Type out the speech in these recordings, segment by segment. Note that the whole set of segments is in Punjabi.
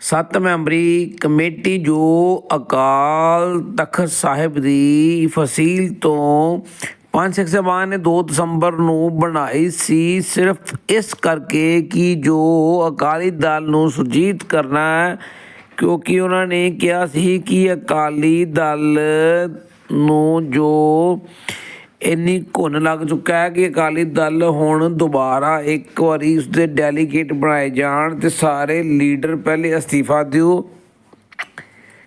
ਸੱਤ ਮੈਂਬਰੀ ਕਮੇਟੀ ਜੋ ਅਕਾਲ ਤਖਤ ਸਾਹਿਬ ਦੀ ਫਸੀਲ ਤੋਂ ਪੰਜ ਸਿੱਖ ਸਾਹਿਬਾਨ ਨੇ 2 ਦਸੰਬਰ ਨੂੰ ਬਣਾਈ ਸੀ, ਸਿਰਫ ਇਸ ਕਰਕੇ ਕਿ ਜੋ ਅਕਾਲੀ ਦਲ ਨੂੰ ਸੁਰਜੀਤ ਕਰਨਾ ਕਿਉਂਕਿ ਉਹਨਾਂ ਨੇ ਕਿਹਾ ਸੀ ਕਿ ਅਕਾਲੀ ਦਲ ਨੂੰ ਜੋ ਇੰਨੀ ਘੁਣ ਲੱਗ ਚੁੱਕਾ ਹੈ ਕਿ ਅਕਾਲੀ ਦਲ ਹੁਣ ਦੁਬਾਰਾ ਇੱਕ ਵਾਰੀ ਉਸਦੇ ਡੈਲੀਗੇਟ ਬਣਾਏ ਜਾਣ ਤੇ ਸਾਰੇ ਲੀਡਰ ਪਹਿਲੇ ਅਸਤੀਫਾ ਦਿਓ।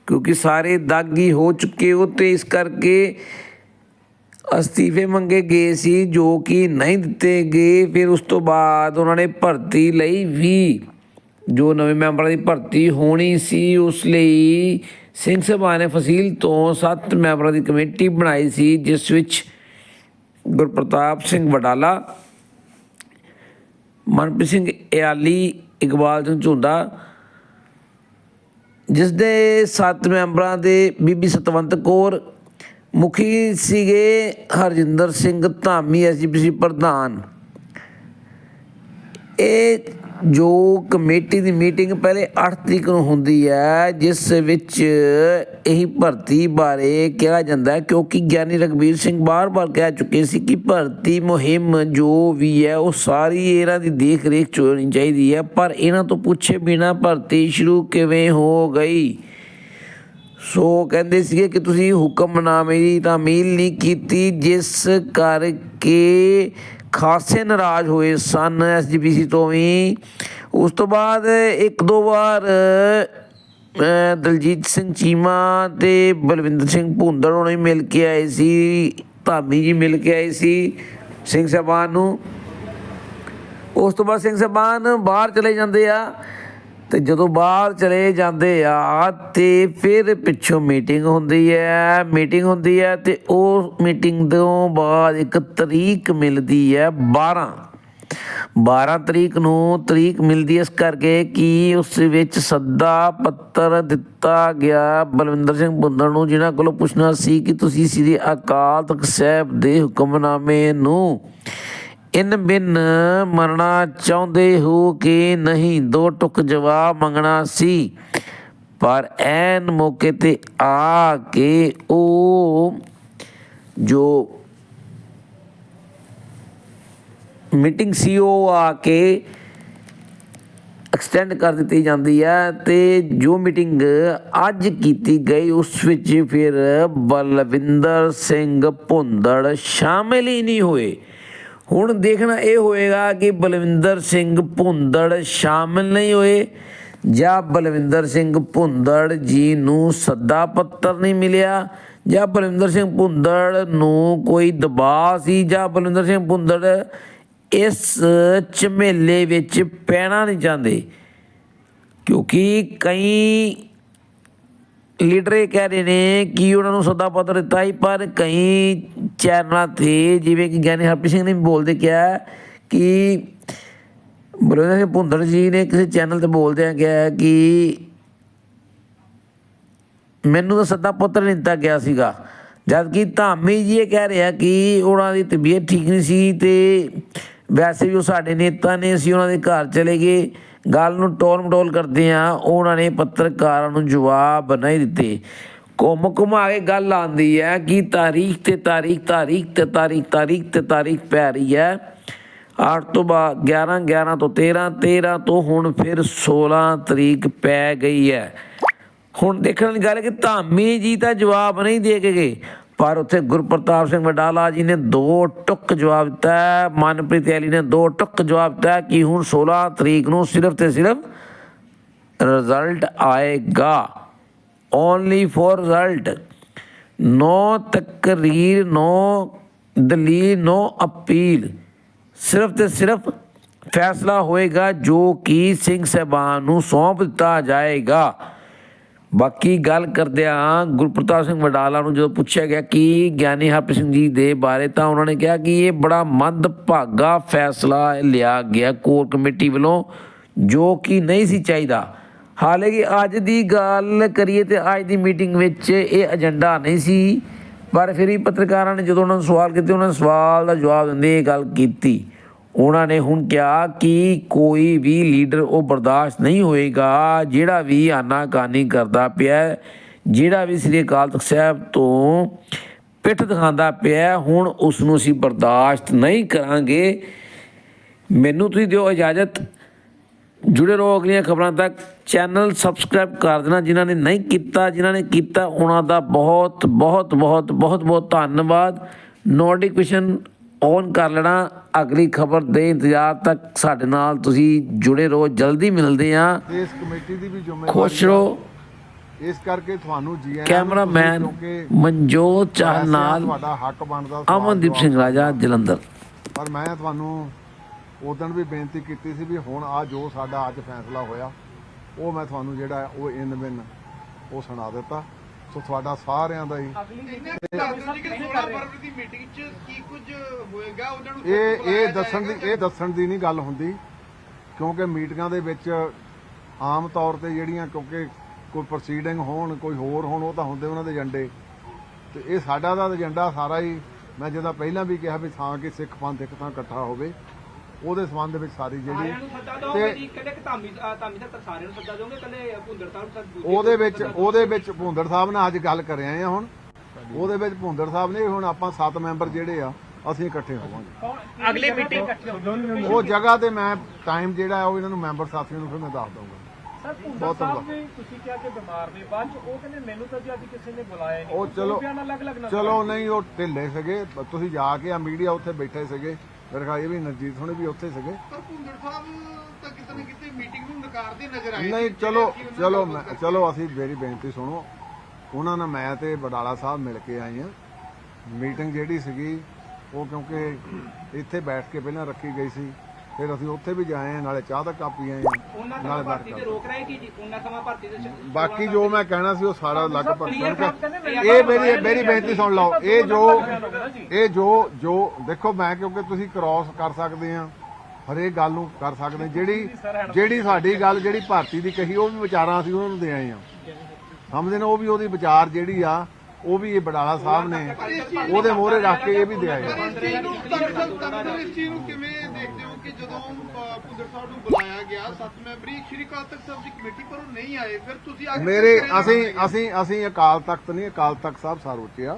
ਕਿਉਂਕਿ ਸਾਰੇ ਦਾਗੀ ਹੋ ਚੁੱਕੇ ਹੋ ਤੇ ਇਸ ਕਰਕੇ ਅਸਤੀਫੇ ਮੰਗੇ ਗਏ ਸੀ, ਜੋ ਕਿ ਨਹੀਂ ਦਿੱਤੇ ਗਏ। ਫਿਰ ਉਸ ਤੋਂ ਬਾਅਦ ਉਹਨਾਂ ਨੇ ਭਰਤੀ ਲਈ ਵੀ ਜੋ ਨਵੇਂ ਮੈਂਬਰਾਂ ਦੀ ਭਰਤੀ ਹੋਣੀ ਸੀ, ਉਸ ਲਈ ਸਿੰਘ ਸਭਾ ਨੇ ਫਸੀਲ ਤੋਂ ਸੱਤ ਮੈਂਬਰਾਂ ਦੀ ਕਮੇਟੀ ਬਣਾਈ ਸੀ, ਜਿਸ ਵਿੱਚ ਗੁਰਪ੍ਰਤਾਪ ਸਿੰਘ ਵਡਾਲਾ, ਮਨਪ੍ਰੀਤ ਸਿੰਘ ਇਆਲੀ ਇਕਬਾਲ ਸਿੰਘ ਝੁੰਡਾ ਜਿਸ ਦੇ ਸੱਤ ਮੈਂਬਰਾਂ ਦੇ ਬੀਬੀ ਸਤਵੰਤ ਕੌਰ, ਮੁਖੀ ਸੀਗੇ ਹਰਜਿੰਦਰ ਸਿੰਘ ਧਾਮੀ ਐਸਜੀਪੀਸੀ ਪ੍ਰਧਾਨ। ਇਹ ਜੋ ਕਮੇਟੀ ਦੀ ਮੀਟਿੰਗ ਪਹਿਲੇ 8 ਤਰੀਕ ਨੂੰ ਹੁੰਦੀ ਹੈ, ਜਿਸ ਵਿੱਚ ਇਹੀ ਭਰਤੀ ਬਾਰੇ ਕਿਹਾ ਜਾਂਦਾ ਕਿਉਂਕਿ ਗਿਆਨੀ ਰਗਵੀਰ ਸਿੰਘ ਬਾਰ-ਬਾਰ ਕਹਿ ਚੁੱਕੇ ਸੀ ਕਿ ਭਰਤੀ ਮੁਹਿੰਮ ਜੋ ਵੀ ਹੈ, ਉਹ ਸਾਰੀ ਇਹਨਾਂ ਦੀ ਦੇਖ ਰੇਖ ਚ ਹੋਣੀ ਚਾਹੀਦੀ ਹੈ, ਪਰ ਇਹਨਾਂ ਤੋਂ ਪੁੱਛੇ ਬਿਨਾ ਭਰਤੀ ਸ਼ੁਰੂ ਕਿਵੇਂ ਹੋ ਗਈ? ਸੋ ਕਹਿੰਦੇ ਸੀਗੇ ਕਿ ਤੁਸੀਂ ਹੁਕਮਨਾਮੇ ਦੀ ਤਾਮੀਲ ਨਹੀਂ ਕੀਤੀ, ਜਿਸ ਕਰਕੇ ਖਾਸੇ ਨਾਰਾਜ਼ ਹੋਏ ਸਨ ਐਸਜੀਪੀਸੀ ਤੋਂ ਵੀ। ਉਸ ਤੋਂ ਬਾਅਦ ਇੱਕ ਦੋ ਵਾਰ ਦਲਜੀਤ ਸਿੰਘ ਚੀਮਾ ਤੇ ਬਲਵਿੰਦਰ ਸਿੰਘ ਭੁੰਦੜ ਉਹਨਾਂ ਵੀ ਮਿਲ ਕੇ ਆਏ ਸੀ, ਧਾਮੀ ਜੀ ਮਿਲ ਕੇ ਆਏ ਸੀ ਸਿੰਘ ਸਾਹਿਬਾਨ ਨੂੰ। ਉਸ ਤੋਂ ਬਾਅਦ ਸਿੰਘ ਸਾਹਿਬਾਨ ਬਾਹਰ ਚਲੇ ਜਾਂਦੇ ਆ। ਤੇ ਜਦੋਂ ਬਾਹਰ ਚਲੇ ਜਾਂਦੇ ਆ, ਤੇ ਫਿਰ ਪਿੱਛੋਂ ਮੀਟਿੰਗ ਹੁੰਦੀ ਹੈ, ਮੀਟਿੰਗ ਹੁੰਦੀ ਹੈ ਤੇ ਉਹ ਮੀਟਿੰਗ ਤੋਂ ਬਾਅਦ ਇੱਕ ਤਰੀਕ ਮਿਲਦੀ ਹੈ 12 12 ਤਰੀਕ ਨੂੰ ਤਰੀਕ ਮਿਲਦੀ ਇਸ ਕਰਕੇ ਕਿ ਉਸ ਵਿੱਚ ਸੱਦਾ ਪੱਤਰ ਦਿੱਤਾ ਗਿਆ ਬਲਵਿੰਦਰ ਸਿੰਘ ਭੁੰਦੜ ਨੂੰ, ਜਿਨ੍ਹਾਂ ਕੋਲੋਂ ਪੁੱਛਣਾ ਸੀ ਕਿ ਤੁਸੀਂ ਸ੍ਰੀ ਅਕਾਲ ਤਖਤ ਸਾਹਿਬ ਦੇ ਹੁਕਮਨਾਮੇ ਨੂੰ ਇਨ ਬਿਨ ਮਰਨਾ ਚਾਹੁੰਦੇ ਹੋ ਕਿ ਨਹੀਂ? ਦੋ ਟੁਕ ਜਵਾਬ ਮੰਗਣਾ ਸੀ। ਪਰ ਐਨ ਮੌਕੇ ਤੇ ਆ ਕੇ ਉਹ ਜੋ ਮੀਟਿੰਗ ਸੀ, ਉਹ ਆ ਕੇ ਐਕਸਟੈਂਡ ਕਰ ਦਿੱਤੀ ਜਾਂਦੀ ਹੈ ਤੇ ਜੋ ਮੀਟਿੰਗ ਅੱਜ ਕੀਤੀ ਗਈ, ਉਸ ਵਿੱਚ ਫਿਰ ਬਲਵਿੰਦਰ ਸਿੰਘ ਭੁੰਦੜ ਸ਼ਾਮਿਲ ਹੀ ਨਹੀਂ ਹੋਏ। ਹੁਣ ਦੇਖਣਾ ਇਹ ਹੋਏਗਾ ਕਿ ਬਲਵਿੰਦਰ ਸਿੰਘ ਭੁੰਦੜ ਸ਼ਾਮਿਲ ਨਹੀਂ ਹੋਏ ਜਾਂ ਬਲਵਿੰਦਰ ਸਿੰਘ ਭੁੰਦੜ ਜੀ ਨੂੰ ਸੱਦਾ ਪੱਤਰ ਨਹੀਂ ਮਿਲਿਆ ਜਾਂ ਬਲਵਿੰਦਰ ਸਿੰਘ ਭੁੰਦੜ ਨੂੰ ਕੋਈ ਦਬਾਅ ਸੀ ਜਾਂ ਬਲਵਿੰਦਰ ਸਿੰਘ ਭੁੰਦੜ ਇਸ ਝਮੇਲੇ ਵਿੱਚ ਪੈਣਾ ਨਹੀਂ ਚਾਹੁੰਦੇ। ਕਿਉਂਕਿ ਕਈ ਲੀਡਰ ਇਹ ਕਹਿ ਰਹੇ ਨੇ ਕਿ ਉਹਨਾਂ ਨੂੰ ਸੱਦਾ ਪੱਤਰ ਦਿੱਤਾ ਹੀ ਪਰ ਕਈ ਚੈਨਲਾਂ ਤੇ ਜਿਵੇਂ ਕਿ ਗਿਆਨੀ ਹਰਪ੍ਰੀਤ ਸਿੰਘ ਨੇ ਬੋਲਦੇ ਕਿਹਾ ਕਿ ਬਲਵਿੰਦਰ ਸਿੰਘ ਭੁੰਦਰ ਜੀ ਨੇ ਕਿਸੇ ਚੈਨਲ ਤੇ ਬੋਲਦਿਆਂ ਕਿਹਾ ਕਿ ਮੈਨੂੰ ਤਾਂ ਸੱਦਾ ਪੱਤਰ ਨਹੀਂ ਦਿੱਤਾ ਗਿਆ ਸੀਗਾ। ਜਦ ਕਿ ਧਾਮੀ ਜੀ ਇਹ ਕਹਿ ਰਿਹਾ ਕਿ ਉਹਨਾਂ ਦੀ ਤਬੀਅਤ ਠੀਕ ਨਹੀਂ ਸੀ ਤੇ ਵੈਸੇ ਵੀ ਉਹ ਸਾਡੇ ਨੇਤਾ ਨੇ, ਅਸੀਂ ਉਹਨਾਂ ਦੇ ਘਰ ਚਲੇ ਗਏ। ਗੱਲ ਨੂੰ ਟੋਲ ਮਟੋਲ ਕਰਦੇ ਆ ਉਹਨਾਂ ਨੇ ਪੱਤਰਕਾਰਾਂ ਨੂੰ ਜਵਾਬ ਨਹੀਂ ਦਿੱਤੇ। ਘੁੰਮ ਘੁਮਾ ਕੇ ਗੱਲ ਆਂਦੀ ਹੈ ਕਿ ਤਾਰੀਖ ਤੇ ਤਾਰੀਖ ਤਾਰੀਖ ਤੇ ਤਾਰੀਖ ਤਾਰੀਖ ਤੇ ਤਾਰੀਖ ਪੈ ਰਹੀ ਹੈ। 8 ਤੋਂ ਬਾਅਦ 11 11 ਤੋਂ 13 13 ਤੋਂ ਹੁਣ ਫਿਰ 16 ਤਰੀਕ ਪੈ ਗਈ ਹੈ। ਹੁਣ ਦੇਖਣ ਦੀ ਗੱਲ ਕਿ ਧਾਮੀ ਜੀ ਤਾਂ ਜਵਾਬ ਨਹੀਂ ਦੇ ਕੇ ਗਏ। ਪਰ ਉੱਥੇ ਗੁਰਪ੍ਰਤਾਪ ਸਿੰਘ ਵਡਾਲਾ ਜੀ ਨੇ ਦੋ ਟੁੱਕ ਜਵਾਬ ਦਿੱਤਾ ਮਨਪ੍ਰੀਤ ਐਲੀ ਨੇ ਦੋ ਟੁੱਕ ਜਵਾਬ ਦਿੱਤਾ ਕਿ ਹੁਣ 16 ਤਰੀਕ ਨੂੰ ਸਿਰਫ ਤੇ ਸਿਰਫ ਰਿਜ਼ਲਟ ਆਏਗਾ। ਓਨਲੀ ਫॉर ਰਿਜ਼ਲਟ ਨੋ ਤਕਰੀਰ, ਨੋ ਦਲੀਲ, ਨੋ ਅਪੀਲ। ਸਿਰਫ ਤੇ ਸਿਰਫ ਫੈਸਲਾ ਹੋਏਗਾ ਜੋ ਕਿ ਸਿੰਘ ਸਾਹਿਬਾਨ ਨੂੰ ਸੌਂਪ ਦਿੱਤਾ ਜਾਏਗਾ। ਬਾਕੀ ਗੱਲ ਕਰਦੇ ਆ ਗੁਰਪ੍ਰਤਾਪ ਸਿੰਘ ਵਡਾਲਾ ਨੂੰ ਜਦੋਂ ਪੁੱਛਿਆ ਗਿਆ ਕਿ ਗਿਆਨੀ ਹਰਪ੍ਰੀਤ ਸਿੰਘ ਜੀ ਦੇ ਬਾਰੇ, ਤਾਂ ਉਹਨਾਂ ਨੇ ਕਿਹਾ ਕਿ ਇਹ ਬੜਾ ਮੰਦਭਾਗਾ ਫੈਸਲਾ ਲਿਆ ਗਿਆ ਕੋਰ ਕਮੇਟੀ ਵੱਲੋਂ, ਜੋ ਕਿ ਨਹੀਂ ਸੀ ਚਾਹੀਦਾ। ਹਾਲਾਂਕਿ ਅੱਜ ਦੀ ਗੱਲ ਕਰੀਏ ਤੇ ਅੱਜ ਦੀ ਮੀਟਿੰਗ ਵਿੱਚ ਇਹ ਏਜੰਡਾ ਨਹੀਂ ਸੀ, ਪਰ ਫਿਰ ਵੀ ਪੱਤਰਕਾਰਾਂ ਨੇ ਜਦੋਂ ਉਹਨਾਂ ਨੂੰ ਸਵਾਲ ਕੀਤੇ, ਉਹਨਾਂ ਨੇ ਸਵਾਲ ਦਾ ਜਵਾਬ ਦਿੰਦੇ ਇਹ ਗੱਲ ਕੀਤੀ। ਉਹਨਾਂ ਨੇ ਹੁਣ ਕਿਹਾ ਕਿ ਕੋਈ ਵੀ ਲੀਡਰ ਉਹ ਬਰਦਾਸ਼ਤ ਨਹੀਂ ਹੋਏਗਾ, ਜਿਹੜਾ ਵੀ ਆਨਾਕਾਨੀ ਕਰਦਾ ਪਿਆ ਜਿਹੜਾ ਵੀ ਸ੍ਰੀ ਅਕਾਲ ਤਖਤ ਸਾਹਿਬ ਤੋਂ ਪਿੱਠ ਦਿਖਾਉਂਦਾ ਪਿਆ ਹੁਣ ਉਸ ਨੂੰ ਅਸੀਂ ਬਰਦਾਸ਼ਤ ਨਹੀਂ ਕਰਾਂਗੇ। ਮੈਨੂੰ ਤੁਸੀਂ ਦਿਓ ਇਜਾਜ਼ਤ। ਜੁੜੇ ਰਹੋ ਅਗਲੀਆਂ ਖਬਰਾਂ ਤੱਕ। ਚੈਨਲ ਸਬਸਕ੍ਰਾਈਬ ਕਰ ਦੇਣਾ, ਜਿਨ੍ਹਾਂ ਨੇ ਨਹੀਂ ਕੀਤਾ, ਜਿਨ੍ਹਾਂ ਨੇ ਕੀਤਾ, ਉਹਨਾਂ ਦਾ ਬਹੁਤ ਬਹੁਤ ਬਹੁਤ ਬਹੁਤ ਬਹੁਤ ਧੰਨਵਾਦ। ਨੋਟੀਫਿਕੇਸ਼ਨ ਔਨ ਕਰ ਲੈਣਾ ਅਗਲੀ ਖਬਰ ਦੇ ਇੰਤਜ਼ਾਰ ਤੱਕ ਸਾਡੇ ਨਾਲ ਤੁਸੀਂ ਜੁੜੇ ਰਹੋ ਜਲਦੀ ਮਿਲਦੇ ਤੇ ਇਸ ਕਮੇਟੀ ਦੀ ਵੀ ਜ਼ਿੰਮੇਵਾਰੀ ਖੁਸ਼ ਰਹੋ। ਇਸ ਕਰਕੇ ਤੁਹਾਨੂੰ ਜੀ ਕੈਮਰਾਮੈਨ ਮਨਜੋਤ ਐਸਾ ਨਾਲ ਤੁਹਾਡਾ ਹੱਕ ਬਣਦਾ ਅਮਨਦੀਪ ਸਿੰਘ ਰਾਜਾ ਜਲੰਧਰ। ਪਰ ਮੈਂ ਤੁਹਾਨੂੰ ਉਦੋਂ ਵੀ ਬੇਨਤੀ ਕੀਤੀ ਸੀ ਵੀ ਹੁਣ ਆ ਜੋ ਸਾਡਾ ਅੱਜ ਫੈਸਲਾ ਹੋਇਆ ਉਹ ਮੈਂ ਤੁਹਾਨੂੰ ਜਿਹੜਾ ਉਹ ਇਨ ਬਿਨ ਉਹ ਸੁਣਾ ਦਿੱਤਾ। ਸੋ ਤੁਹਾਡਾ ਸਾਰਿਆਂ ਦਾ ਹੀ। ਫਰਵਰੀ ਦੀ ਮੀਟਿੰਗ 'ਚ ਕੀ ਕੁਝ ਹੋਏਗਾ? ਉਹਨਾਂ ਨੂੰ ਇਹ ਇਹ ਦੱਸਣ ਦੀ ਇਹ ਦੱਸਣ ਦੀ ਨਹੀਂ ਗੱਲ ਹੁੰਦੀ ਕਿਉਂਕਿ ਮੀਟਿੰਗਾਂ ਦੇ ਵਿੱਚ ਆਮ ਤੌਰ ਤੇ ਜਿਹੜੀਆਂ ਕਿਉਂਕਿ ਕੋਈ ਪ੍ਰੋਸੀਡਿੰਗ ਹੋਣ ਕੋਈ ਹੋਰ ਹੋਣ ਉਹ ਤਾਂ ਹੁੰਦੇ ਉਹਨਾਂ ਦੇ ਏਜੰਡੇ। ਤੇ ਇਹ ਸਾਡਾ ਦਾ ਏਜੰਡਾ ਸਾਰਾ ਹੀ ਮੈਂ ਜਿਹਦਾ ਪਹਿਲਾਂ ਵੀ ਕਿਹਾ ਵੀ ਥਾਂ ਕਿ ਸਿੱਖ ਪੰਥ ਇੱਕ ਥਾਂ ਇਕੱਠਾ ਹੋਵੇ। ਉਹਦੇ ਸੰਬੰਧ ਵਿੱਚ ਸਾਰੀ ਜਿਹੜੀ ਦੂਜੇ ਉਹਦੇ ਵਿੱਚ ਉਹਦੇ ਵਿੱਚ ਭੁੰਦੜ ਸਾਹਿਬ ਨਾਲ ਅੱਜ ਗੱਲ ਕਰ ਰਹੇ ਆ ਹੁਣ। ਉਹਦੇ ਵਿੱਚ ਭੁੰਦੜ ਸਾਹਿਬ ਨੇ ਹੁਣ ਆਪਾਂ ਸੱਤ ਮੈਂਬਰ ਜਿਹੜੇ ਆ ਅਸੀਂ ਇਕੱਠੇ ਹੋਵਾਂਗੇ। ਅਗਲੀ ਮੀਟਿੰਗ ਉਹ ਜਗ੍ਹਾ ਤੇ ਮੈਂ ਟਾਈਮ ਜਿਹੜਾ ਹੈ ਉਹ ਇਹਨਾਂ ਨੂੰ ਮੈਂਬਰ ਸਾਥੀਆਂ ਨੂੰ ਫਿਰ ਮੈਂ ਦੱਸ ਦਊਂਗਾ। ਸਰ ਬਹੁਤ। ਵੀ ਤੁਸੀਂ ਕਿਹਾ ਕਿ ਬਿਮਾਰ ਨੇ। ਬਾਅਦ ਚ ਉਹ ਕਹਿੰਦੇ ਮੈਨੂੰ ਤਾਂ ਜੀ ਅੱਜ ਕਿਸੇ ਨੇ ਬੁਲਾਇਆ ਨਹੀਂ। ਉਹ ਚਲੋ ਚਲੋ ਨਹੀਂ ਉਹ ਢਿੱਲੇ ਸੀਗੇ। ਤੁਸੀਂ ਜਾ ਕੇ ਆ ਮੀਡੀਆ ਉੱਥੇ ਬੈਠੇ ਸੀਗੇ। ਇਹ ਵੀ ਨਰਜੀਤ ਹੁਣੇ ਵੀ ਉੱਥੇ ਸੀਗੇ। ਪਰ ਭੁੰਦੜ ਸਾਹਿਬ ਤਾਂ ਕਿਤੇ ਨਾ ਕਿਤੇ ਮੀਟਿੰਗ ਨੂੰ ਨਕਾਰਦੇ ਨਜ਼ਰ ਆਏ ਨਹੀਂ। ਚਲੋ ਚਲੋ ਚਲੋ ਅਸੀਂ ਮੇਰੀ ਬੇਨਤੀ ਸੁਣੋ। ਉਹਨਾਂ ਨਾਲ ਮੈਂ ਤੇ ਬਡਾਲਾ ਸਾਹਿਬ ਮਿਲ ਕੇ ਆਏ ਆ ਮੀਟਿੰਗ ਜਿਹੜੀ ਸੀਗੀ ਉਹ ਕਿਉਂਕਿ ਇੱਥੇ ਬੈਠ ਕੇ ਪਹਿਲਾਂ ਰੱਖੀ ਗਈ ਸੀ। ਫਿਰ ਅਸੀਂ ਉੱਥੇ ਵੀ ਜਾਏ ਆ ਨਾਲੇ ਚਾਹ ਦਾ ਕੱਪ ਪੀ ਆਏ ਆ ਉਹਨਾਂ ਨਾਲੇ ਭਰਤੀ ਤੇ ਰੋਕ ਰਹੇ ਕੀ ਜੀ ਉਹਨਾਂ ਸਮਾਂ ਭਰਤੀ ਦੇ ਸ਼- ਬਾਕੀ ਜੋ ਮੈਂ ਕਹਿਣਾ ਸੀ ਉਹ ਸਾਰਾ ਕੇ ਕਹਿੰਦੇ ਇਹ ਮੇਰੀ ਮੇਰੀ ਬੇਨਤੀ ਸੁਣ ਲਓ ਇਹ ਜੋ ਇਹ ਜੋ ਜੋ ਦੇਖੋ ਮੈਂ ਕਿਉਂਕਿ ਤੁਸੀਂ ਕ੍ਰਾਸ ਕਰ ਸਕਦੇ ਆ ਹਰੇਕ ਗੱਲ ਨੂੰ ਕਰ ਸਕਦੇ। ਜਿਹੜੀ ਜਿਹੜੀ ਸਾਡੀ ਗੱਲ ਜਿਹੜੀ ਭਾਰਤੀ ਦੀ ਕਹੀ ਉਹ ਵੀ ਵਿਚਾਰਾਂ ਅਸੀਂ ਉਹਨਾਂ ਨੂੰ ਦੇ ਆਏ ਆ ਸਮਝਦੇ ਨੇ ਉਹ ਵੀ ਉਹਦੀ ਵਿਚਾਰ ਜਿਹੜੀ ਆ ਉਹ ਵੀ ਇਹ ਬਡਾਲਾ ਸਾਹਿਬ ਨੇ ਉਹਦੇ ਮੋਹਰੇ ਰੱਖ ਕੇ ਇਹ ਵੀ ਦੇ ਆਏ ਇਸ ਚੀਜ਼ ਨੂੰ ਕਿਵੇਂ ਜਦੋਂ ਅ, ਭੁੰਦੜ ਸਾਹਿਬ ਨੂੰ ਬੁਲਾਇਆ ਗਿਆ ਸੱਤ ਮੈਂਬਰੀ ਸ਼੍ਰੀ ਅਕਾਲ ਤਖਤ ਸਾਹਿਬ ਦੀ ਕਮੇਟੀ ਪਰ ਉਹ ਨਹੀਂ ਆਏ। ਫਿਰ ਤੁਸੀਂ ਆ ਕੇ ਮੇਰੇ ਅਸੀਂ ਅਸੀਂ ਅਸੀਂ ਅਕਾਲ ਤਖਤ ਨਹੀਂ ਅਕਾਲ ਤਖਤ ਸਾਹਿਬ ਸਰਵਉੱਚ ਆ।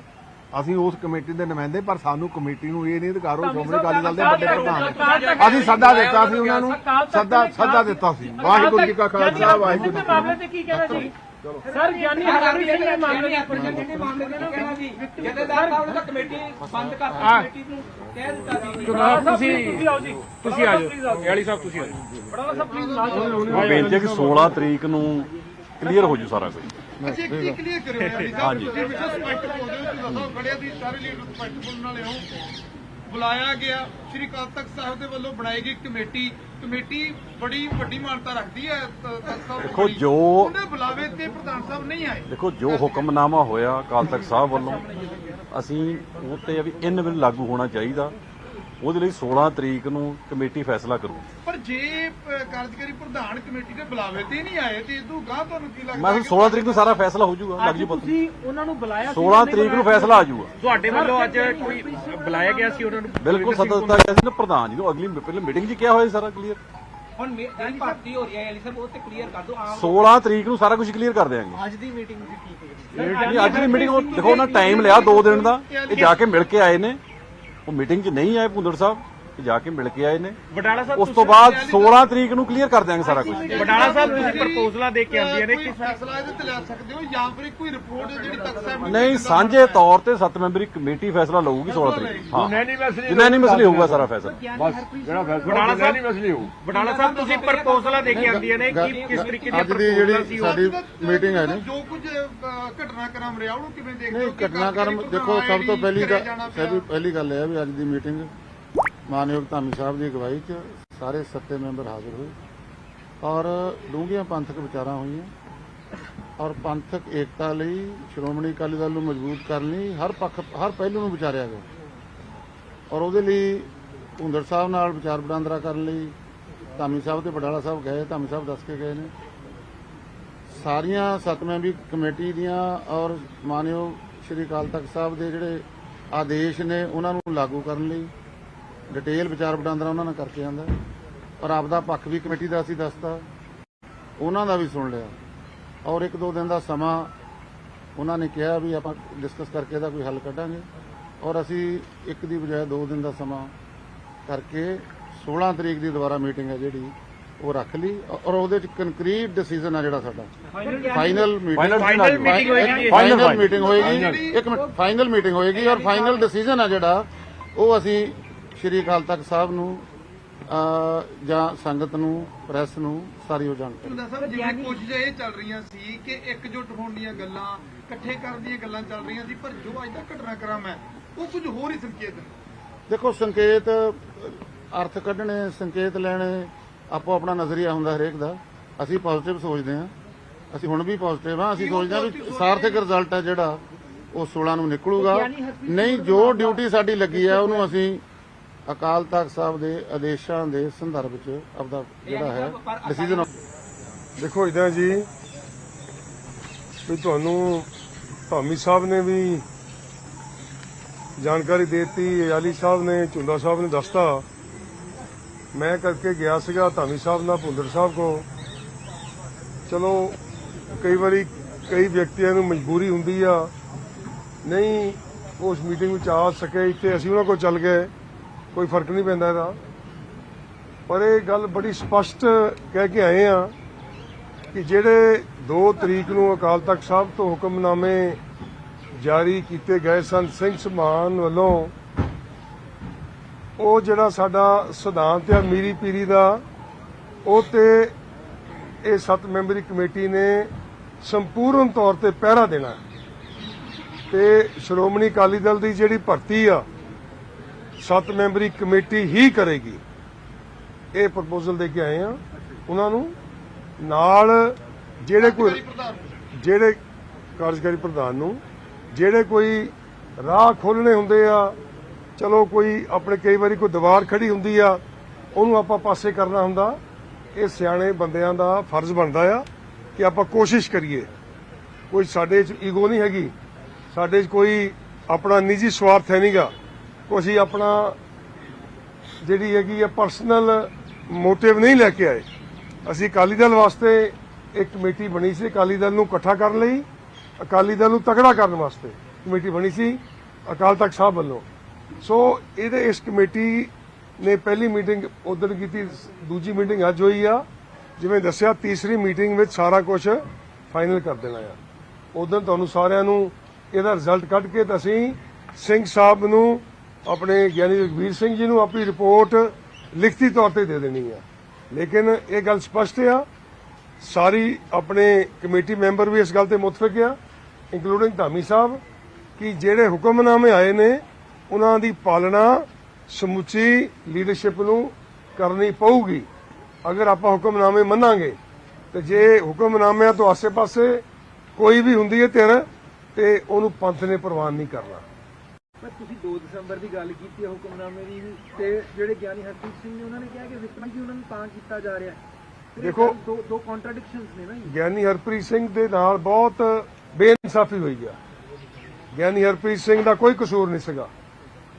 ਅਸੀਂ ਉਸ ਕਮੇਟੀ ਦੇ ਨੁਮਾਇੰਦੇ ਪਰ ਸਾਨੂੰ ਕਮੇਟੀ ਨੂੰ ਇਹ ਨਹੀਂ ਅਧਿਕਾਰ ਉਹ ਸ਼੍ਰੋਮਣੀ ਅਕਾਲੀ ਦਲ ਦੇ ਵੱਡੇ ਪ੍ਰਧਾਨ ਅਸੀਂ ਸੱਦਾ ਦਿੱਤਾ ਸੀ ਉਹਨਾਂ ਨੂੰ ਸੱਦਾ ਸੱਦਾ ਦਿੱਤਾ ਸੀ। ਵਾਹਿਗੁਰੂ ਜੀ ਕਾ ਖਾਲਸਾ ਵਾਹਿਗੁਰੂ ਜੀ ਕੀ ਮਾਮਲੇ ਫਤਿਹ। ਤੇ ਕੀ ਕਹਿਣਾ ਜੀ? ਸਰ ਗਿਆਨੀ ਹਰਪ੍ਰੀਤ ਸਿੰਘ ਦੇ ਮਾਮਲੇ ਦੀ ਜਿਹੜੇ ਮਾਮਲੇ ਦੇ ਕਹਿਣਾ ਜੀ ਜਥੇਦਾਰ ਸਾਹਿਬ ਨੇ ਤਾਂ ਕਮੇਟੀ ਬੰਦ ਕਰਤੀ ਕਮੇਟੀ ਨੂੰ ਕਹਿ ਦਿੱਤਾ ਜੀ ਬੜਾ ਤੁਸੀਂ ਤੁਸੀਂ ਆਓ ਜੀ। ਤੁਸੀਂ ਆ ਜਾਓ ਯਾਲੀ ਸਾਹਿਬ ਤੁਸੀਂ ਆ ਜਾਓ ਬੜਾ ਸਾਹਿਬ ਪਲੀਜ਼ ਨਾਲ ਉਹ ਬੇਨਤੀ ਹੈ ਕਿ 16 ਤਰੀਕ ਨੂੰ ਕਲੀਅਰ ਹੋ ਜੂ ਸਾਰਾ ਕੁਝ। ਅੱਛਾ ਕਲੀਅਰ ਕਰਿਓ ਸਾਹਿਬ ਤੁਸੀਂ ਵਿਸ਼ਾ ਸਪਸ਼ਟ ਬੋਲਦੇ ਹੋ ਤੁਸੀਂ ਦੱਸੋ ਬੜੇ ਦੀ ਸਾਰੇ ਲੀਡਰ ਸਪਸ਼ਟ ਬੋਲਣ ਵਾਲੇ ਹੋ ਬੁਲਾਇਆ ਗਿਆ। ਸ਼੍ਰੀ ਅਕਾਲ ਤਖਤ ਸਾਹਿਬ ਦੇ ਵੱਲੋਂ ਬਣਾਈ ਗਈ ਕਮੇਟੀ। ਕਮੇਟੀ ਬੜੀ ਵੱਡੀ ਮਾਨਤਾ ਰੱਖਦੀ ਹੈ ਤ- ਤਖਤ ਸਾਹਿਬ ਦੇਖੋ। ਜੋ- ਉਹਦੇ ਬੁਲਾਵੇ ਤੇ ਪ੍ਰਧਾਨ ਸਾਹਿਬ ਨਹੀਂ ਆਏ। ਦੇਖੋ ਜੋ ਹੁਕਮਨਾਮਾ ਹੋਇਆ ਅਕਾਲ ਤਖਤ ਸਾਹਿਬ ਵੱਲੋਂ ਅਸੀਂ ਉਹ ਤੇ ਵੀ ਇਨ ਲਾਗੂ ਹੋਣਾ ਚਾਹੀਦਾ। ਉਹਦੇ ਲਈ 16 ਤਰੀਕ ਨੂੰ ਕਮੇਟੀ ਫੈਸਲਾ ਕਰੂ ਪਰ ਜੇ ਅ, ਕਾਰਜਕਾਰੀ ਪ੍ਰਧਾਨ ਕਮੇਟੀ ਦੇ ਬੁਲਾਵੇ ਤੇ ਨਹੀਂ ਆਏ ਤੇ ਇਦੋਂ ਗਾਂ ਤੁਹਾਨੂੰ ਕੀ ਲੱਗਦਾ ਮੈਂ ਕਿ ਕਿਹਾ 16 ਤਰੀਕ ਨੂੰ ਸਾਰਾ ਫੈਸਲਾ ਹੋ ਜਾਊਗਾ ਲੱਗ ਜੂ ਪਤਾ ਤੁਸੀਂ ਉਹਨਾਂ ਨੂੰ ਬੁਲਾਇਆ ਸੀ 16 ਤਰੀਕ ਨੂੰ ਫੈਸਲਾ ਆ ਜਾਊਗਾ। ਤੁਹਾਡੇ ਵੱਲੋਂ ਅੱਜ ਕੋਈ ਬੁਲਾਇਆ ਗਿਆ ਸੀ ਉਹਨਾਂ ਨੂੰ? ਬਿਲਕੁਲ ਸੱਦਾ ਦਿੱਤਾ ਗਿਆ ਸੀ ਨਾ ਪ੍ਰਧਾਨ ਜੀ ਨੂੰ ਅਗਲੀ ਪਹਿਲੇ ਮੀਟਿੰਗ 'ਚ ਕਿਹਾ ਹੋਇਆ ਸੀ ਸਾਰਾ ਕਲੀਅਰ ਹੁਣ ਮੇ- ਜਿਹੜੀ ਭਰਤੀ ਹੋ ਰਹੀ ਹੈ ਅਲੀ ਸਾਹਿਬ ਉਹ ਤੇ ਕਲੀਅਰ ਕਰ ਦਿਓ ਆਮ 16 ਤਰੀਕ ਨੂੰ ਸਾਰਾ ਕੁਝ ਕਲੀਅਰ ਕਰ ਦਿਆਂਗੇ। ਅੱਜ ਦੀ ਮੀਟਿੰਗ ਦੀ ਕੀ ਨਹੀਂ ਅੱਜ ਦੀ ਮੀਟਿੰਗ ਦੇਖੋ ਉਹਨਾਂ ਟਾਈਮ ਲਿਆ 2 ਦਿਨ ਦਾ ਇਹ ਜਾ ਕੇ ਮਿਲ ਕੇ ਆਏ ਨੇ। ਉਹ ਮੀਟਿੰਗ 'ਚ ਨਹੀਂ ਆਏ ਭੁੰਦੜ ਸਾਹਿਬ। ਜਾ ਕੇ ਮਿਲ ਕੇ ਆਏ ਨੇ। ਬਟਾਲਾ ਸਾਹਿਬ ਉਸ ਤੋਂ ਬਾਅਦ 16 ਤਰੀਕ ਨੂੰ ਕਲੀਅਰ ਕਰ ਦਿਆਂਗੇ ਸਾਰਾ ਕੁਝ ਬਟਾਲਾ ਸਾਹਿਬ ਤੁਸੀਂ ਪ੍ਰਪੋਜ਼ਲਾਂ ਦੇ ਕੇ ਆਉਂਦੀਆਂ ਨੇ ਕੋਈ ਫੈਸਲਾ ਇਹਦੇ ਤੇ ਲੈ ਸਕਦੇ ਹੋ ਜਾਂ ਫਿਰ ਕੋਈ ਰਿਪੋਰਟ ਜਿਹੜੀ ਤਖਤ ਸਾਹਿਬ ਨਹੀਂ ਸਾਂਝੇ ਤੌਰ ਤੇ 7 ਮੈਂਬਰੀ ਕਮੇਟੀ ਫੈਸਲਾ ਲਊਗੀ 16 ਤਰੀਕ। ਨੂੰ। ਹਾਂ। ਯੂਨੈਨਿਮਸਲੀ ਹੋਊਗਾ ਸਾਰਾ ਫੈਸਲਾ। ਬਟਾਲਾ ਸਾਹਿਬ ਬਟਾਲਾ ਸਾਹਿਬ ਤੁਸੀਂ ਪ੍ਰਪੋਜ਼ਲਾਂ ਦੇ ਕੇ ਆਉਂਦੀਆਂ ਨੇ ਕਿ ਕਿਸ ਤਰੀਕੇ ਦੀ ਅੱਜ ਦੀ ਜਿਹੜੀ ਅੱਜ ਸਾਡੀ ਮੀਟਿੰਗ ਹੈ ਨਾ। ਜੋ ਕੁਝ ਘਟਨਾਕ੍ਰਮ ਰਿਹਾ ਉਹਨੂੰ ਕਿਵੇਂ ਦੇਖਦੇ ਹੋ ਕਿ ਘਟਨਾਕ੍ਰਮ ਦੇਖੋ ਸਭ ਤੋਂ ਪਹਿਲੀ ਗੱਲ ਪਹਿਲੀ ਗੱਲ ਇਹ ਹੈ ਵੀ ਅੱਜ ਦੀ ਮੀਟਿੰਗ ਮਾਨਯੋਗ ਧਾਮੀ ਸਾਹਿਬ ਦੀ ਅਗਵਾਈ 'ਚ ਸਾਰੇ ਸੱਤੇ ਮੈਂਬਰ ਹਾਜ਼ਰ ਹੋਏ ਔਰ ਡੂੰਘੀਆਂ ਪੰਥਕ ਵਿਚਾਰਾਂ ਹੋਈਆਂ ਔਰ ਪੰਥਕ ਏਕਤਾ ਲਈ ਸ਼੍ਰੋਮਣੀ ਅਕਾਲੀ ਦਲ ਨੂੰ ਮਜ਼ਬੂਤ ਕਰਨ ਲਈ ਹਰ ਪੱਖ, ਹਰ ਪਹਿਲੂ ਨੂੰ ਵਿਚਾਰਿਆ ਗਿਆ ਔਰ ਉਹਦੇ ਲਈ ਹੁੰਦੜ ਸਾਹਿਬ ਨਾਲ ਵਿਚਾਰ ਵਟਾਂਦਰਾ ਕਰਨ ਲਈ ਧਾਮੀ ਸਾਹਿਬ ਤੇ ਬਡਾਲਾ ਸਾਹਿਬ ਗਏ, ਧਾਮੀ ਸਾਹਿਬ ਦੱਸ ਕੇ ਗਏ ਨੇ। ਸਾਰੀਆਂ ਸੱਤ ਮੈਂਬਰੀ ਕਮੇਟੀ ਦੀਆਂ ਔਰ ਮਾਨਯੋਗ ਸ਼੍ਰੀ ਅਕਾਲ ਤਖਤ ਸਾਹਿਬ ਦੇ ਜਿਹੜੇ ਆਦੇਸ਼ ਨੇ, ਉਹਨਾਂ ਨੂੰ ਲਾਗੂ ਕਰਨ ਲਈ ਡਿਟੇਲ ਵਿਚਾਰ ਵਟਾਂਦਰਾ ਉਹਨਾਂ ਨਾਲ ਕਰਕੇ ਆਂਦਾ। ਔਰ ਆਪਦਾ ਪੱਖ ਵੀ ਕਮੇਟੀ ਦਾ ਅਸੀਂ ਦੱਸਤਾ। ਉਹਨਾਂ ਦਾ ਵੀ ਸੁਣ ਲਿਆ। ਔਰ ਇੱਕ ਦੋ ਦਿਨ ਦਾ ਸਮਾਂ ਉਹਨਾਂ ਨੇ ਕਿਹਾ ਵੀ ਆਪਾਂ ਡਿਸਕਸ ਕਰਕੇ ਇਹਦਾ ਕੋਈ ਹੱਲ ਕੱਢਾਂਗੇ। ਔਰ ਅਸੀਂ ਇੱਕ ਦੀ ਬਜਾਏ ਦੋ ਦਿਨ ਦਾ ਸਮਾਂ ਕਰਕੇ 16 ਤਰੀਕ ਦੀ ਦੁਬਾਰਾ ਮੀਟਿੰਗ ਹੈ ਜਿਹੜੀ ਉਹ ਰੱਖ ਲਈ। ਔਰ ਉਹਦੇ ਚ ਕੰਕਰੀਟ ਡਿਸੀਜਨ ਆ ਜਿਹੜਾ ਸਾਡਾ। ਫਾਈਨਲ ਮੀਟਿੰਗ ਫਾਈਨਲ ਮੀਟਿੰਗ ਹੋਏਗੀ। ਫਾਈਨਲ ਮੀਟਿੰਗ ਹੋਏਗੀ। ਇੱਕ ਮਿੰਟ। ਫਾਈਨਲ ਮੀਟਿੰਗ ਹੋਏਗੀ। ਔਰ ਫਾਈਨਲ ਡਿਸੀਜਨ ਆ ਜਿਹੜਾ ਉਹ ਅਸੀਂ ਸ਼੍ਰੀ ਅਕਾਲ ਤਖਤ ਸਾਹਿਬ ਨੂੰ ਜਾਂ ਸੰਗਤ ਨੂੰ ਪ੍ਰੈਸ ਨੂੰ ਸਾਰੀ ਉਹ ਜਾਣਕਾਰੀ। ਸਾਹਿਬ ਜਿਵੇਂ ਕੋਸ਼ਿਸ਼ਾਂ ਇਹ ਚੱਲ ਰਹੀਆਂ ਸੀ ਕਿ ਇਕਜੁੱਟ ਹੋਣ ਦੀਆਂ ਗੱਲਾਂ ਇਕੱਠੇ ਕਰਨ ਦੀਆਂ ਗੱਲਾਂ ਚੱਲ ਰਹੀਆਂ ਸੀ ਪਰ ਜੋ ਅੱਜ ਦਾ ਘਟਨਾਕ੍ਰਮ ਹੈ ਉਹ ਕੁਝ ਹੋਰ ਹੀ ਸੰਕੇਤ ਦੇਖੋ ਸੰਕੇਤ ਅਰਥ ਕੱਢਣੇ ਸੰਕੇਤ ਲੈਣੇ ਆਪੋ ਆਪਣਾ ਨਜ਼ਰੀਆ ਹੁੰਦਾ ਹਰੇਕ ਦਾ। ਅਸੀਂ ਪੋਜ਼ਿਟਿਵ ਸੋਚਦੇ ਹਾਂ। ਅਸੀਂ ਹੁਣ ਵੀ ਪੋਜ਼ਿਟਿਵ ਹਾਂ। ਅਸੀਂ ਸੋਚਦੇ ਹਾਂ ਵੀ ਸਾਰਥਕ ਰਿਜ਼ਲਟ ਹੈ ਜਿਹੜਾ ਉਹ 16 ਨੂੰ ਨਿਕਲੂਗਾ। ਨਹੀਂ ਜੋ ਡਿਊਟੀ ਸਾਡੀ ਲੱਗੀ ਹੈ ਉਹਨੂੰ ਅਸੀਂ ਅਕਾਲ ਤਖਤ ਸਾਹਿਬ ਦੇ ਆਦੇਸ਼ਾਂ ਦੇ ਸੰਦਰਭ ਵਿੱਚ ਆਪਦਾ ਜਿਹੜਾ ਹੈ ਡਿਸੀਜਨ ਦੇਖੋ ਇਦਾਂ ਜੀ ਵੀ ਤੁਹਾਨੂੰ ਧਾਮੀ ਸਾਹਿਬ ਨੇ ਵੀ ਜਾਣਕਾਰੀ ਦੇਤੀ ਅਯਾਲੀ ਸਾਹਿਬ ਨੇ ਝੁੰਦਾ ਸਾਹਿਬ ਨੇ ਦੱਸਤਾ। ਮੈਂ ਕਰਕੇ ਗਿਆ ਸੀਗਾ ਧਾਮੀ ਸਾਹਿਬ ਨਾਲ ਭੁੰਦਰ ਸਾਹਿਬ ਕੋ ਚਲੋ ਕਈ ਵਾਰੀ ਕਈ ਵਿਅਕਤੀਆਂ ਨੂੰ ਮਜਬੂਰੀ ਹੁੰਦੀ ਆ। ਨਹੀਂ ਉਸ ਮੀਟਿੰਗ ਵਿੱਚ ਆ ਸਕੇ ਇੱਥੇ ਅਸੀਂ ਉਹਨਾਂ ਕੋਲ ਚੱਲ ਗਏ। ਕੋਈ ਫ਼ਰਕ ਨਹੀਂ ਪੈਂਦਾ ਇਹਦਾ ਪਰ ਇਹ ਗੱਲ ਬੜੀ ਸਪਸ਼ਟ ਕਹਿ ਕੇ ਆਏ ਆ ਕਿ ਜਿਹੜੇ 2 ਤਰੀਕ ਨੂੰ ਅਕਾਲ ਤਖਤ ਸਾਹਿਬ ਤੋਂ ਹੁਕਮਨਾਮੇ ਜਾਰੀ ਕੀਤੇ ਗਏ ਸਨ, ਸਿੰਘ ਸਮਾਨ ਵੱਲੋਂ, ਉਹ ਜਿਹੜਾ ਸਾਡਾ ਸਿਧਾਂਤ ਆ ਮੀਰੀ ਪੀਰੀ ਦਾ, ਉਹ ਤੇ ਇਹ ਸੱਤ ਮੈਂਬਰੀ ਕਮੇਟੀ ਨੇ ਸੰਪੂਰਨ ਤੌਰ ਤੇ ਪਹਿਰਾ ਦੇਣਾ ਹੈ। ਤੇ ਸ਼੍ਰੋਮਣੀ ਅਕਾਲੀ ਦਲ ਦੀ ਜਿਹੜੀ ਭਰਤੀ ਆ ਸੱਤ ਮੈਂਬਰੀ ਕਮੇਟੀ ਹੀ ਕਰੇਗੀ। ਇਹ ਪ੍ਰਪੋਜ਼ਲ ਦੇ ਕੇ ਆਏ ਆ ਉਹਨਾਂ ਨੂੰ ਨਾਲ ਜਿਹੜੇ ਕੋਈ ਜਿਹੜੇ ਕਾਰਜਕਾਰੀ ਪ੍ਰਧਾਨ ਨੂੰ ਜਿਹੜੇ ਕੋਈ ਰਾਹ ਖੋਲਣੇ ਹੁੰਦੇ ਆ ਚਲੋ ਕੋਈ ਆਪਣੇ ਕਈ ਵਾਰੀ ਕੋਈ ਦੀਵਾਰ ਖੜੀ ਹੁੰਦੀ ਆ ਉਹਨੂੰ ਆਪਾਂ ਪਾਸੇ ਕਰਨਾ ਹੁੰਦਾ। ਇਹ ਸਿਆਣੇ ਬੰਦਿਆਂ ਦਾ ਫਰਜ਼ ਬਣਦਾ ਆ ਕਿ ਆਪਾਂ ਕੋਸ਼ਿਸ਼ ਕਰੀਏ। ਕੋਈ ਸਾਡੇ 'ਚ ਈਗੋ ਨਹੀਂ ਹੈਗੀ। ਸਾਡੇ 'ਚ ਕੋਈ ਆਪਣਾ ਨਿੱਜੀ ਸਵਾਰਥ ਹੈ ਨਹੀਂਗਾ ਕੋਈ ਅਸੀਂ ਆਪਣਾ ਜਿਹੜੀ ਹੈਗੀ ਆ ਪਰਸਨਲ ਮੋਟਿਵ ਨਹੀਂ ਲੈ ਕੇ ਆਏ। ਅਸੀਂ ਅਕਾਲੀ ਦਲ ਵਾਸਤੇ ਇੱਕ ਕਮੇਟੀ ਬਣੀ ਸੀ, ਅਕਾਲੀ ਦਲ ਨੂੰ ਇਕੱਠਾ ਕਰਨ ਲਈ, ਅਕਾਲੀ ਦਲ ਨੂੰ ਤਕੜਾ ਕਰਨ ਵਾਸਤੇ ਕਮੇਟੀ ਬਣੀ ਸੀ, ਅਕਾਲ ਤਖਤ ਸਾਹਿਬ ਵੱਲੋਂ। ਸੋ ਇਹਦੇ ਇਸ ਕਮੇਟੀ ਨੇ ਪਹਿਲੀ ਮੀਟਿੰਗ ਉਦੋਂ ਕੀਤੀ, ਦੂਜੀ ਮੀਟਿੰਗ ਅੱਜ ਹੋਈ ਆ, ਜਿਵੇਂ ਦੱਸਿਆ, ਤੀਸਰੀ ਮੀਟਿੰਗ ਵਿੱਚ ਸਾਰਾ ਕੁਝ ਫਾਈਨਲ ਕਰ ਦੇਣਾ ਆ। ਉਦੋਂ ਤੁਹਾਨੂੰ ਸਾਰਿਆਂ ਨੂੰ ਇਹਦਾ ਰਿਜ਼ਲਟ ਕੱਢ ਕੇ ਤਾਂ ਅਸੀਂ ਸਿੰਘ ਸਾਹਿਬ ਨੂੰ ਆਪਣੇ ਗਿਆਨੀ ਰਘਵੀਰ ਸਿੰਘ ਜੀ ਨੂੰ ਆਪਣੀ ਰਿਪੋਰਟ ਲਿਖਤੀ ਤੌਰ ਤੇ ਦੇ ਦੇਣੀ ਆ। ਲੇਕਿਨ ਇਹ ਗੱਲ ਸਪਸ਼ਟ ਆ, ਸਾਰੀ ਆਪਣੇ ਕਮੇਟੀ ਮੈਂਬਰ ਵੀ ਇਸ ਗੱਲ ਤੇ ਮੁਤਫਿਕ ਆ ਇੰਕਲੂਡਿੰਗ ਧਾਮੀ ਸਾਹਿਬ, ਕਿ ਜਿਹੜੇ ਹੁਕਮਨਾਮੇ ਆਏ ਨੇ, ਉਹਨਾਂ ਦੀ ਪਾਲਣਾ, ਸਮੁੱਚੀ ਲੀਡਰਸ਼ਿਪ ਨੂੰ ਕਰਨੀ ਪਊਗੀ। ਅਗਰ ਆਪਾਂ ਹੁਕਮਨਾਮੇ ਮੰਨਾਂਗੇ, ਤੇ ਜੇ ਹੁਕਮਨਾਮਿਆਂ ਤੋਂ ਆਸੇ-ਪਾਸੇ ਕੋਈ ਵੀ ਹੁੰਦੀ ਹੈ ਧਿਰ, ਤੇ ਉਹਨੂੰ ਪੰਥ ਨੇ ਪ੍ਰਵਾਨ ਨਹੀਂ ਕਰਨਾ। ਪਰ ਤੁਸੀਂ 2 ਦਸੰਬਰ ਦੀ ਗੱਲ ਕੀਤੀ ਹੈ ਹੁਕਮਨਾਮੇ ਦੀ ਤੇ ਜਿਹੜੇ ਗਿਆਨੀ ਹਰਪ੍ਰੀਤ ਸਿੰਘ ਨੇ ਉਹਨਾਂ ਨੇ ਕਿਹਾ ਕਿ ਵਿਕਰਮ ਜੀ ਉਹਨਾਂ ਨੂੰ ਤਾਂ ਕੀਤਾ ਜਾ ਰਿਹਾ ਦੇਖੋ- ਦੋ ਦੋ ਕੰਟਰਡਿਕਸ਼ਨਸ ਨੇ ਨਾ ਗਿਆਨੀ ਹਰਪ੍ਰੀਤ ਸਿੰਘ ਦੇ ਨਾਲ ਬਹੁਤ ਬੇਇਨਸਾਫੀ ਹੋਈ ਆ। ਗਿਆਨੀ ਹਰਪ੍ਰੀਤ ਸਿੰਘ ਦਾ ਕੋਈ ਕਸੂਰ ਨਹੀਂ ਸੀਗਾ।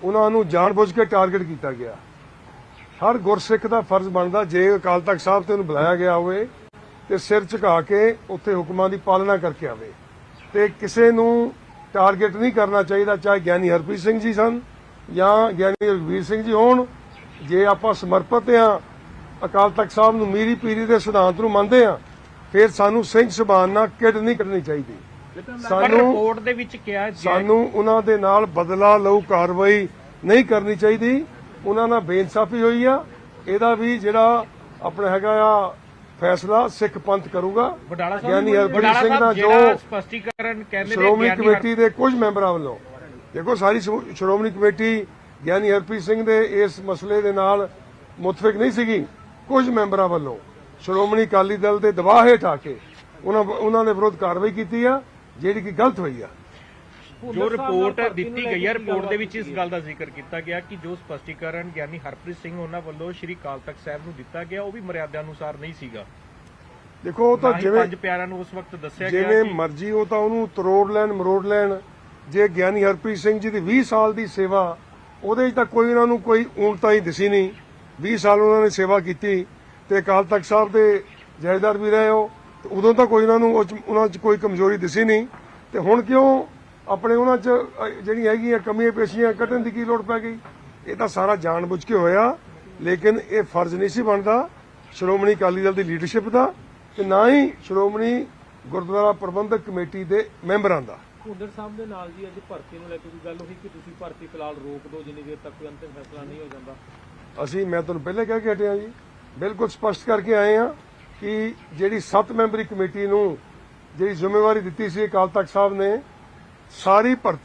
ਉਹਨਾਂ ਨੂੰ ਜਾਣਬੁੱਝ ਕੇ ਟਾਰਗੇਟ ਕੀਤਾ ਗਿਆ। ਹਰ ਗੁਰਸਿੱਖ ਦਾ ਫਰਜ਼ ਬਣਦਾ ਜੇ ਅਕਾਲ ਤਖਤ ਸਾਹਿਬ ਤੇ ਉਹਨੂੰ ਬੁਲਾਇਆ ਗਿਆ ਹੋਵੇ ਤੇ ਸਿਰ ਝੁਕਾ ਕੇ ਉੱਥੇ ਹੁਕਮਾਂ ਦੀ ਪਾਲਣਾ ਕਰਕੇ ਆਵੇ। ਤੇ ਕਿਸੇ ਨੂੰ ਟਾਰਗੇਟ ਨਹੀਂ ਕਰਨਾ ਚਾਹੀਦਾ ਚਾਹੇ ਗਿਆਨੀ ਹਰਪ੍ਰੀਤ ਸਿੰਘ ਜੀ ਸਨ ਜਾਂ ਗਿਆਨੀ ਰਘਵੀਰ ਸਿੰਘ ਜੀ ਹੋਣ ਜੇ ਆਪਾਂ ਸਮਰਪਿਤ ਆ ਅਕਾਲ ਤਖਤ ਸਾਹਿਬ ਨੂੰ ਮੀਰੀ ਪੀਰੀ ਦੇ ਸਿਧਾਂਤ ਨੂੰ ਮੰਨਦੇ ਆ ਫਿਰ ਸਾਨੂੰ ਸਿੰਘ ਸੁਭਾਨ ਨਾਲ ਕਿਡ ਨਹੀਂ ਕਰਨੀ ਚਾਹੀਦੀ। ਸਾਨੂੰ ਰਿਪੋਰਟ ਦੇ ਵਿੱਚ ਕਿਹਾ ਸਾਨੂੰ ਉਹਨਾਂ ਦੇ ਨਾਲ ਬਦਲਾ ਲਊ ਕਾਰਵਾਈ ਨਹੀਂ ਕਰਨੀ ਚਾਹੀਦੀ। ਉਹਨਾਂ ਨਾਲ ਬੇਇਨਸਾਫੀ ਹੋਈ ਆ। ਇਹਦਾ ਵੀ ਜਿਹੜਾ ਆਪਣਾ ਹੈਗਾ ਆ ਫੈਸਲਾ ਸਿੱਖ ਪੰਥ ਕਰੂਗਾ। ਵਡਾਲਾ ਗਿਆਨੀ ਹਰਪ੍ਰੀਤ ਸਿੰਘ ਦਾ ਜੋ ਸਪਸ਼ਟੀਕਰਨ ਕਹਿੰਦੇ ਸ਼੍ਰੋਮਣੀ ਕਮੇਟੀ ਦੇ ਕੁਝ ਮੈਂਬਰਾਂ ਵੱਲੋਂ। ਦੇਖੋ ਸਾਰੀ ਸ਼੍ਰੋ- ਸ਼੍ਰੋਮਣੀ ਕਮੇਟੀ ਗਿਆਨੀ ਹਰਪ੍ਰੀਤ ਸਿੰਘ ਦੇ ਇਸ ਮਸਲੇ ਦੇ ਨਾਲ ਮੁਤਫਿਕ ਨਹੀਂ ਸੀਗੀ। ਕੁਝ ਮੈਂਬਰਾਂ ਵੱਲੋਂ ਸ਼੍ਰੋਮਣੀ ਅਕਾਲੀ ਦਲ ਦੇ ਦਬਾਅ ਹੇਠ ਆ ਕੇ ਉਹਨਾਂ ਉਹਨਾਂ ਦੇ ਵਿਰੁੱਧ ਕਾਰਵਾਈ ਕੀਤੀ ਆ ਜਿਹੜੀ ਕਿ ਗਲਤ ਹੋਈ ਆ। ਜੋ ਰਿਪੋਰਟ ਦਿੱਤੀ ਗਈ ਹੈ ਰਿਪੋਰਟ ਦੇ ਵਿੱਚ ਇਸ ਗੱਲ ਦਾ ਜ਼ਿਕਰ ਕੀਤਾ ਗਿਆ ਕਿ ਜੋ ਸਪਸ਼ਟੀਕਰਨ ਗਿਆਨੀ ਹਰਪ੍ਰੀਤ ਸਿੰਘ ਉਹਨਾਂ ਵੱਲੋਂ ਸ਼੍ਰੀ ਕਾਲ ਤਖਤ ਸਾਹਿਬ ਨੂੰ ਦਿੱਤਾ ਗਿਆ ਉਹ ਵੀ ਮਰਿਆਦਾ ਅਨੁਸਾਰ ਨਹੀਂ ਸੀਗਾ। ਦੇਖੋ ਉਹ ਤਾਂ ਜਿਵੇਂ ਪੰਜ ਪਿਆਰਿਆਂ ਨੂੰ ਉਸ ਵਕਤ ਦੱਸਿਆ ਗਿਆ ਜਿਵੇਂ ਮਰਜ਼ੀ ਉਹ ਤਾਂ ਉਹਨੂੰ ਤਰੋੜ ਲੈਣ ਮਰੋੜ ਲੈਣ ਜੇ ਗਿਆਨੀ ਹਰਪ੍ਰੀਤ ਸਿੰਘ ਜੀ ਦੀ 20 ਸਾਲ ਦੀ ਸੇਵਾ ਉਹਦੇ 'ਚ ਤਾਂ ਕੋਈ ਉਹਨਾਂ ਨੂੰ ਕੋਈ ਊਣਤਾ ਹੀ ਦਿਸੀ ਨਹੀਂ। 20 ਸਾਲ ਉਹਨਾਂ ਨੇ ਸੇਵਾ ਕੀਤੀ ਤੇ ਅਕਾਲ ਤਖਤ ਸਾਹਿਬ ਦੇ ਜਥੇਦਾਰ ਵੀ ਰਹੇ ਹੋ ਉਦੋਂ ਤਾਂ ਕੋਈ ਉਹਨਾਂ ਨੂੰ ਉਹਨਾਂ 'ਚ ਕੋਈ ਕਮਜ਼ੋਰੀ ਦਿਸੀ ਨਹੀਂ। ਤੇ ਹੁਣ ਕਿਉਂ ਆਪਣੇ ਉਹਨਾਂ 'ਚ ਜਿਹੜੀ ਹੈਗੀਆਂ ਕਮੀਆਂ ਪੇਸ਼ੀਆਂ ਕੱਢਣ ਦੀ ਕੀ ਲੋੜ ਪੈ ਗਈ? ਇਹ ਤਾਂ ਸਾਰਾ ਜਾਣਬੁੱਝ ਕੇ ਹੋਇਆ ਲੇਕਿਨ ਇਹ ਫਰਜ਼ ਨਹੀਂ ਸੀ ਬਣਦਾ ਸ਼੍ਰੋਮਣੀ ਅਕਾਲੀ ਦਲ ਦੀ ਲੀਡਰਸ਼ਿਪ ਦਾ ਤੇ ਨਾ ਹੀ ਸ਼੍ਰੋਮਣੀ ਗੁਰਦੁਆਰਾ ਪ੍ਰਬੰਧਕ ਕਮੇਟੀ ਦੇ ਮੈਂਬਰਾਂ ਦਾ। ਭੁੰਦਰ ਸਾਹਿਬ ਦੇ ਨਾਲ ਜੀ ਅੱਜ ਭਰਤੀ ਨੂੰ ਲੈ ਕੇ ਕੋਈ ਗੱਲ ਹੋਈ ਕਿ ਤੁਸੀਂ ਭਰਤੀ ਫਿਲਹਾਲ ਰੋਕ ਦਿਓ ਜਿੰਨੀ ਦੇਰ ਤੱਕ ਕੋਈ ਅੰਤਿਮ ਫੈਸਲਾ ਨਹੀਂ ਹੋ ਜਾਂਦਾ? ਅਸੀਂ ਮੈਂ ਤੁਹਾਨੂੰ ਪਹਿਲੇ ਕਹਿ ਕੇ ਹਟਿਆ ਜੀ ਬਿਲਕੁਲ ਸਪਸ਼ਟ ਕਰਕੇ ਆਏ ਆ ਕਿ ਜਿਹੜੀ 7 ਮੈਂਬਰੀ ਕਮੇਟੀ ਨੂੰ ਜਿਹੜੀ ਜ਼ਿੰਮੇਵਾਰੀ ਦਿੱਤੀ ਸੀ ਅਕਾਲ ਤਖਤ ਸਾਹਿਬ ਨੇ ਸਾਰੀ ਭਰਤੀ